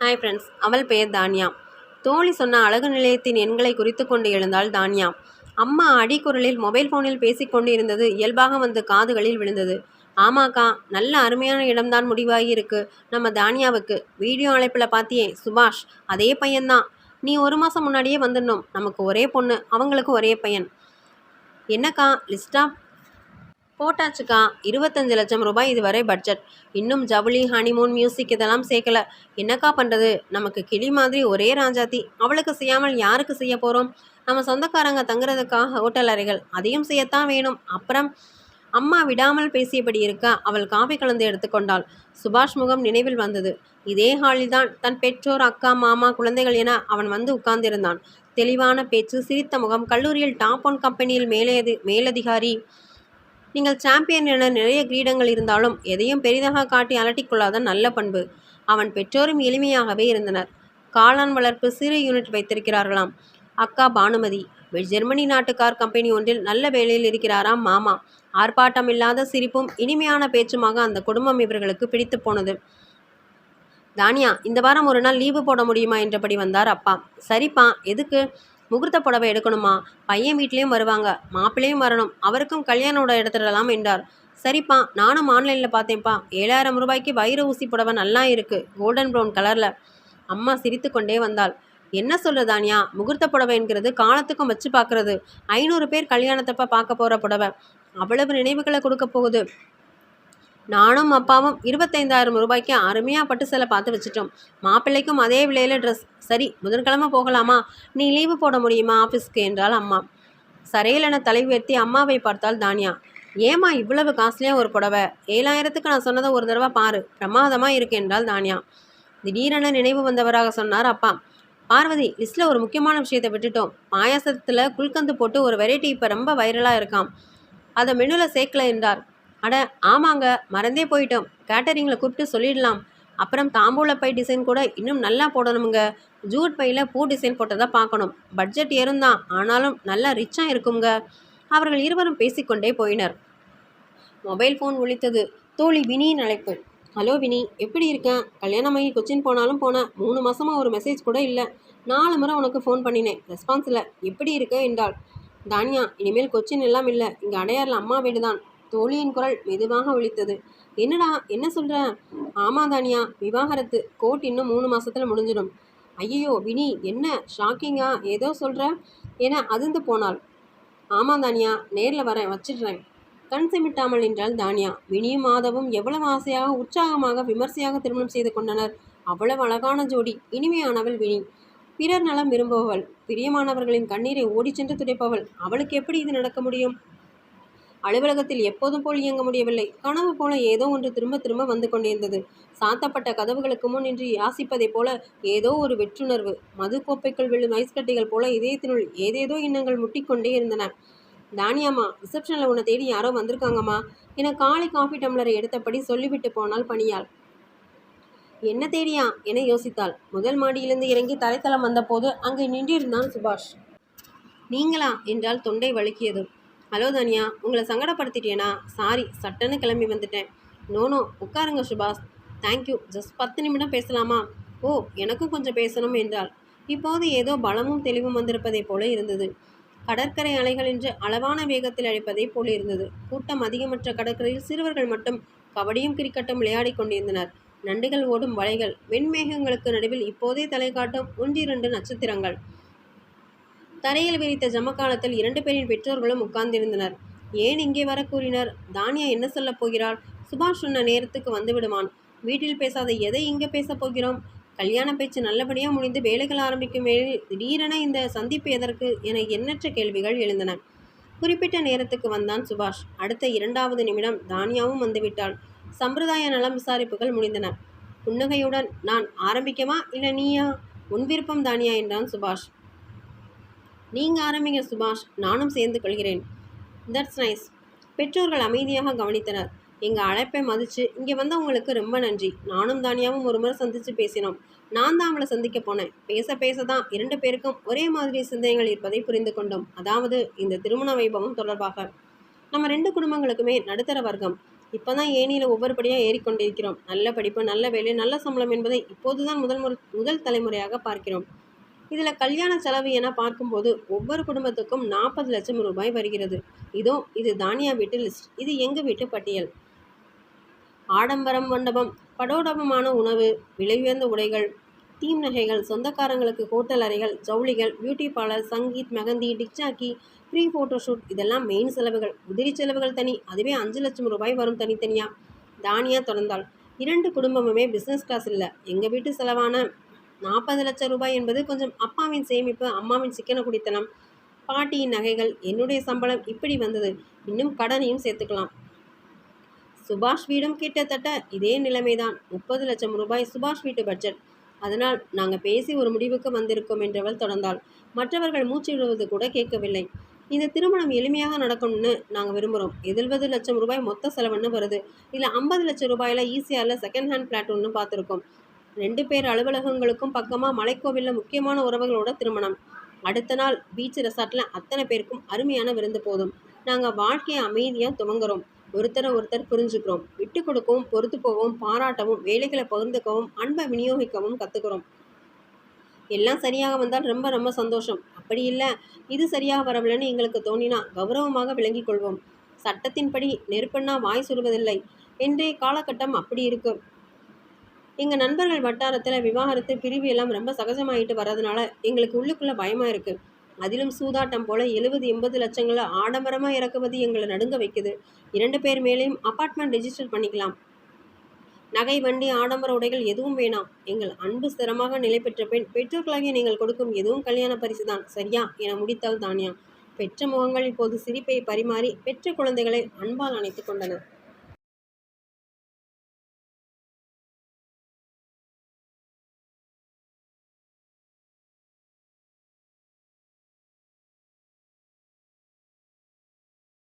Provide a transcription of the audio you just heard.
Hi friends அவள் பெயர் தானியா. தோழி சொன்ன அழகு நிலையத்தின் எண்களை குறித்து கொண்டு எழுந்தாள் தானியா. அம்மா அடிக்குரலில் மொபைல் ஃபோனில் பேசிக்கொண்டு இருந்தது இயல்பாக வந்து காதுகளில் விழுந்தது. ஆமாக்கா நல்ல அருமையான இடம்தான் முடிவாகி இருக்கு நம்ம தானியாவுக்கு வீடியோ அழைப்பில் பார்த்தியே சுபாஷ் அதே பையன்தான். நீ ஒரு மாதம் முன்னாடியே வந்துடணும். நமக்கு ஒரே பொண்ணு அவங்களுக்கு ஒரே பையன். என்னக்கா லிஸ்டா போட்டாச்சுக்கா. இருபத்தஞ்சு லட்சம் ரூபாய் இதுவரை பட்ஜெட் இன்னும் ஜவுளி ஹனிமூன் மியூசிக் இதெல்லாம் சேர்க்கல. என்னக்கா பண்ணுறது நமக்கு கிளி மாதிரி ஒரே ராஜாத்தி. அவளுக்கு செய்யாமல் யாருக்கு செய்ய போகிறோம் நம்ம சொந்தக்காரங்க தங்குறதுக்காக ஹோட்டல் அறைகள்? அதையும் செய்யத்தான் வேணும். அப்புறம் அம்மா விடாமல் பேசியபடி இருக்க அவள் காஃபி கலந்து எடுத்துக்கொண்டாள் சுபாஷ் முகம் நினைவில் வந்தது. இதே ஹாலில்தான். தன் பெற்றோர் அக்கா மாமா குழந்தைகள் என அவன் வந்து உட்கார்ந்திருந்தான். தெளிவான பேச்சு சிரித்த முகம் கல்லூரியில் டாப் ஒன் கம்பெனியில் மேலே மேலதிகாரி நீங்கள் சாம்பியன் என நிறைய கிரீடங்கள் இருந்தாலும் எதையும் பெரிதாக காட்டி அலட்டிக்கொள்ளாத நல்ல பண்பு. அவன் பெற்றோரும் எளிமையாகவே இருந்தனர். காளான் வளர்ப்பு சிறு யூனிட் வைத்திருக்கிறார்களாம். அக்கா பானுமதி ஜெர்மனி நாட்டு கார் கம்பெனி ஒன்றில் நல்ல வேலையில் இருக்கிறாராம் மாமா. ஆர்ப்பாட்டம் இல்லாத சிரிப்பும் இனிமையான பேச்சுமாக அந்த குடும்பம் இவர்களுக்கு பிடித்து போனது. தானியா இந்த வாரம் ஒரு நாள் லீவு போட முடியுமா? என்றபடி வந்தார் அப்பா. சரிப்பா எதுக்கு? முகூர்த்த புடவை எடுக்கணுமா? பையன் வீட்லேயும் வருவாங்க. மாப்பிள்ளையும் வரணும். அவருக்கும் கல்யாணோட எடுத்துடலாம் என்றார். சரிப்பா நானும் ஆன்லைனில் பார்த்தேன்ப்பா. ஏழாயிரம் ரூபாய்க்கு வைர ஊசி புடவை நல்லா இருக்குது கோல்டன் ப்ரௌன் கலரில். அம்மா சிரித்து கொண்டே வந்தாள். என்ன சொல்கிற தானியா முகூர்த்த புடவை என்கிறது காலத்துக்கும் வச்சு பார்க்கறது. ஐநூறு பேர் கல்யாணத்தப்ப பார்க்க போகிற புடவை. அவ்வளவு நினைவுகளை கொடுக்க போகுது. நானும் அப்பாவும் இருபத்தைந்தாயிரம் ரூபாய்க்கு அருமையாக பட்டு சேலை பார்த்து வச்சுட்டோம். மாப்பிள்ளைக்கும் அதே விலையில் ட்ரெஸ் சரி புதன்கிழமை போகலாமா? நீ லீவு போட முடியுமா ஆஃபீஸ்க்கு என்றால் அம்மா. சரையிலென தலை உயர்த்தி அம்மாவை பார்த்தால் தானியா. ஏம்மா இவ்வளவு காஸ்ட்லியாக ஒரு புடவை? ஏழாயிரத்துக்கு நான் சொன்னதை ஒரு தடவை பாரு. பிரமாதமாக இருக்கு என்றால் தானியா. திடீரென நினைவு வந்தவராக சொன்னார் அப்பா. பார்வதி லிஸ்ட்டில் ஒரு முக்கியமான விஷயத்தை விட்டுட்டோம். பாயாசத்தில் குல்கந்து போட்டு ஒரு வெரைட்டி இப்போ ரொம்ப வைரலாக இருக்காம். அதை மெனுவில் சேர்க்கல என்றார். அட ஆமாங்க. மறந்தே போயிட்டோம். கேட்டரிங்கில் கூப்பிட்டு சொல்லிடலாம். அப்புறம் தாம்பூல பை டிசைன் கூட இன்னும் நல்லா போடணுமுங்க. ஜூட் பையில் பூ டிசைன் போட்டதை பார்க்கணும். பட்ஜெட் ஏறும்தான் ஆனாலும் நல்லா ரிச்சாக இருக்குங்க அவர்கள் இருவரும் பேசிக்கொண்டே போயினர். மொபைல் ஃபோன் ஒழித்தது தோழி வினியின் அழைப்பு. ஹலோ வினி எப்படி இருக்கேன்? கல்யாணமாகி கொச்சின் போனாலும் போனேன் மூணு மாதமாக ஒரு மெசேஜ் கூட இல்லை. நாலு முறை உனக்கு ஃபோன் பண்ணினேன். ரெஸ்பான்ஸ் இல்லை எப்படி இருக்க? என்றாள். தானியா இனிமேல் கொச்சின் எல்லாம் இல்லை. இங்கே அடையாறில் அம்மா வீடு தான் தோழியின் குரல் மெதுவாக ஒழித்தது என்னடா என்ன சொல்ற? ஆமா தானியா விவாகரத்து. கோர்ட் இன்னும் மூணு மாசத்துல முடிஞ்சிடும். ஐயோ வினி என்ன? ஷாக்கிங்கா? ஏதோ சொல்ற? என அதிர்ந்து போனாள். ஆமா தானியா நேரில் வரேன் வச்சிடுறேன். கண் சிமிட்டாமல் நின்றாள் தானியா. வினியும் மாதவும் எவ்வளவு ஆசையாக உற்சாகமாக விமர்சையாக திருமணம் செய்து கொண்டனர். அவ்வளவு அழகான ஜோடி. இனிமையானவள் வினி. பிறர் நலம் விரும்புபவள். பிரியமானவர்களின் கண்ணீரை ஓடிச் சென்று துடைப்பவள். அவளுக்கு எப்படி இது நடக்க முடியும்? அலுவலகத்தில் எப்போதும் போல் இயங்க முடியவில்லை. கனவு போல ஏதோ ஒன்று திரும்ப திரும்ப வந்து கொண்டிருந்தது. சாத்தப்பட்ட கதவுகளுக்கு முன் நின்று யாசிப்பதைப் போல ஏதோ ஒரு வெற்றுணர்வு. மது கோப்பைக்குள் விழும் ஐஸ் கட்டிகள் போல இதயத்தினுள் ஏதேதோ எண்ணங்கள் முட்டிக்கொண்டே இருந்தன. தானியாம்மா ரிசப்ஷனில் உன்னை தேடி யாரோ வந்திருக்காங்கம்மா. என காலை காஃபி டம்ளரை எடுத்தபடி சொல்லிவிட்டு போனால் பணியாள். என்ன தேடியா? என யோசித்தாள். முதல் மாடியிலிருந்து இறங்கி தரைத்தளம் வந்தபோது அங்கே நின்றிருந்தான் சுபாஷ். நீங்களா? என்றால் தொண்டை வழுக்கியது ஹலோ தானியா உங்களை சங்கடப்படுத்திட்டேனா? சாரி சட்டன்னு கிளம்பி வந்துட்டேன். நோனோ உட்காருங்க சுபாஷ். தேங்க்யூ ஜஸ்ட் பத்து நிமிடம் பேசலாமா? ஓ எனக்கும் கொஞ்சம் பேசணும் என்றாள். இப்போது ஏதோ பலமும் தெளிவும் வந்திருப்பதைப் போல இருந்தது. கடற்கரை அலைகள் என்று அளவான வேகத்தில் அழைப்பதைப் போல இருந்தது. கூட்டம் அதிகமற்ற கடற்கரையில் சிறுவர்கள் மட்டும் கபடியும் கிரிக்கெட்டும் விளையாடிக் கொண்டிருந்தனர். நண்டுகள் ஓடும் வலைகள் வெண்மேகங்களுக்கு நடுவில் இப்போதே தலை காட்டும் ஒன்றிரண்டு நட்சத்திரங்கள். தரையில் விரித்த ஜமக்காலத்தில் இரண்டு பேரின் பெற்றோர்களும் உட்கார்ந்திருந்தனர். ஏன் இங்கே வர கூறினர் தானியா என்ன சொல்லப் போகிறாள்? சுபாஷ் சொன்ன நேரத்துக்கு வந்துவிடுவான் வீட்டில் பேசாத எதை இங்கே பேசப் போகிறோம்? கல்யாண பேச்சு நல்லபடியாக முடிந்து வேலைகள் ஆரம்பிக்கும் வேளையில் திடீரென இந்த சந்திப்பு எதற்கு என எண்ணற்ற கேள்விகள் எழுந்தன. குறிப்பிட்ட நேரத்துக்கு வந்தான் சுபாஷ். அடுத்த இரண்டாவது நிமிடம் தானியாவும் வந்துவிட்டாள். சம்பிரதாய நலம் விசாரிப்புகள் முடிந்தன. புன்னகையுடன் நான் ஆரம்பிக்கவா இல்லை நீயா? உன் விருப்பம் தானியா என்றான் சுபாஷ். நீங்கள் ஆரம்பிங்க சுபாஷ். நானும் சேர்ந்து கொள்கிறேன். தட்ஸ் நைஸ் பெற்றோர்கள் அமைதியாக கவனித்தனர். எங்கள் அழைப்பை மதித்து இங்கே வந்தவங்களுக்கு ரொம்ப நன்றி. நானும் தானியாவும் ஒரு முறை சந்தித்து பேசினோம். நான் தான் அவளை சந்திக்க போனேன். பேச பேச தான் இரண்டு பேருக்கும் ஒரே மாதிரி சிந்தனைகள் இருப்பதை புரிந்து கொண்டோம். அதாவது இந்த திருமண வைபவம் தொடர்பாக. நம்ம ரெண்டு குடும்பங்களுக்குமே நடுத்தர வர்க்கம். இப்பதான் ஏனியில் ஒவ்வொரு படியாக ஏறிக்கொண்டிருக்கிறோம். நல்ல படிப்பு நல்ல வேலை நல்ல சம்பளம் என்பதை இப்போதுதான் முதல் முறை முதல் தலைமுறையாக பார்க்கிறோம். இதில் கல்யாண செலவு என பார்க்கும்போது ஒவ்வொரு குடும்பத்துக்கும் நாற்பது லட்சம் ரூபாய் வருகிறது. இதோ இது தானியா வீட்டு லிஸ்ட் இது எங்கள் வீட்டு பட்டியல்? ஆடம்பரம் மண்டபம் படோடபமான உணவு விலை உயர்ந்த உடைகள் டீம் நகைகள் சொந்தக்காரங்களுக்கு ஹோட்டல் அறைகள் ஜவுளிகள் பியூட்டி பார்லர் சங்கீத் மெகந்தி டிக்சாக்கி ஃப்ரீ ஃபோட்டோஷூட் இதெல்லாம் மெயின் செலவுகள். உதிரி செலவுகள் தனி. அதுவே அஞ்சு லட்சம் ரூபாய் வரும் தனித்தனியாக தானியா தொடர்ந்தால் இரண்டு குடும்பமுமே பிஸ்னஸ் கிளாஸ் இல்லை. எங்கள் வீட்டு செலவான? நாற்பது லட்சம் ரூபாய் என்பது கொஞ்சம் அப்பாவின் சேமிப்பு அம்மாவின் சிக்கன குடித்தனம். பாட்டியின் நகைகள் என்னுடைய சம்பளம் இப்படி வந்தது. இன்னும் கடனையும் சேர்த்துக்கலாம். சுபாஷ் வீடும் கிட்டத்தட்ட இதே நிலைமைதான். முப்பது லட்சம் ரூபாய் சுபாஷ் வீட்டு பட்ஜெட். அதனால் நாங்கள் பேசி ஒரு முடிவுக்கு வந்திருக்கோம் என்றவள் தொடர்ந்தாள். மற்றவர்கள் மூச்சு விடுவது கூட கேட்கவில்லை. இந்த திருமணம் எளிமையாக நடக்கணும்னு நாங்கள் விரும்புகிறோம் எழுபது லட்சம் ரூபாய் மொத்த செலவுன்னு வருது. இல்லை ஐம்பது லட்சம் ரூபாயில் ஈஸியாரில் செகண்ட் ஹேண்ட் பிளாட் ஒன்று பார்த்துருக்கோம். ரெண்டு பேர் அலுவலகங்களுக்கும் பக்கமாக மலைக்கோவிலில் முக்கியமான உறவுகளோட திருமணம். அடுத்த நாள் பீச் ரெசார்ட்டில் அத்தனை பேருக்கும் அருமையான விருந்து போதும். நாங்கள் வாழ்க்கையை அமைதியாக துவங்குறோம். ஒருத்தரை ஒருத்தர் புரிஞ்சுக்கிறோம். விட்டு கொடுக்கவும் பொறுத்து போகவும் பாராட்டவும் வேலைகளை பகிர்ந்துக்கவும் அன்பை விநியோகிக்கவும் கற்றுக்கிறோம் எல்லாம் சரியாக வந்தால் ரொம்ப ரொம்ப சந்தோஷம். அப்படி இல்லை இது சரியாக வரவில்லைன்னு எங்களுக்கு தோணினா கௌரவமாக விளங்கிக் கொள்வோம். சட்டத்தின்படி நெருப்புன்னா வாய் சுடுவதில்லை. இன்றைய காலகட்டம் அப்படி இருக்கும். எங்கள் நண்பர்கள் வட்டாரத்தில் விவாகரத்து பிரிவு எல்லாம் ரொம்ப சகஜமாயிட்டு வர்றதுனால எங்களுக்கு உள்ளுக்குள்ளே பயமாக இருக்குது அதிலும் சூதாட்டம் போல எழுபது எண்பது லட்சங்களை ஆடம்பரமாக இறக்குவது எங்களை நடுங்க வைக்குது. இரண்டு பேர் மேலேயும் அப்பார்ட்மெண்ட் ரெஜிஸ்டர் பண்ணிக்கலாம். நகை வண்டி ஆடம்பர உடைகள் எதுவும் வேணாம். எங்கள் அன்பு ஸ்திரமாக நிலை பெற்ற பெண் பெற்றோர்களாகிய நீங்கள் கொடுக்கும் எதுவும் கல்யாண பரிசு தான் சரியா? என முடித்தாள் தானியா. பெற்ற முகங்கள் இப்போது சிரிப்பை பரிமாறி பெற்ற குழந்தைகளை அன்பால் அணைத்துக் கொண்டனர்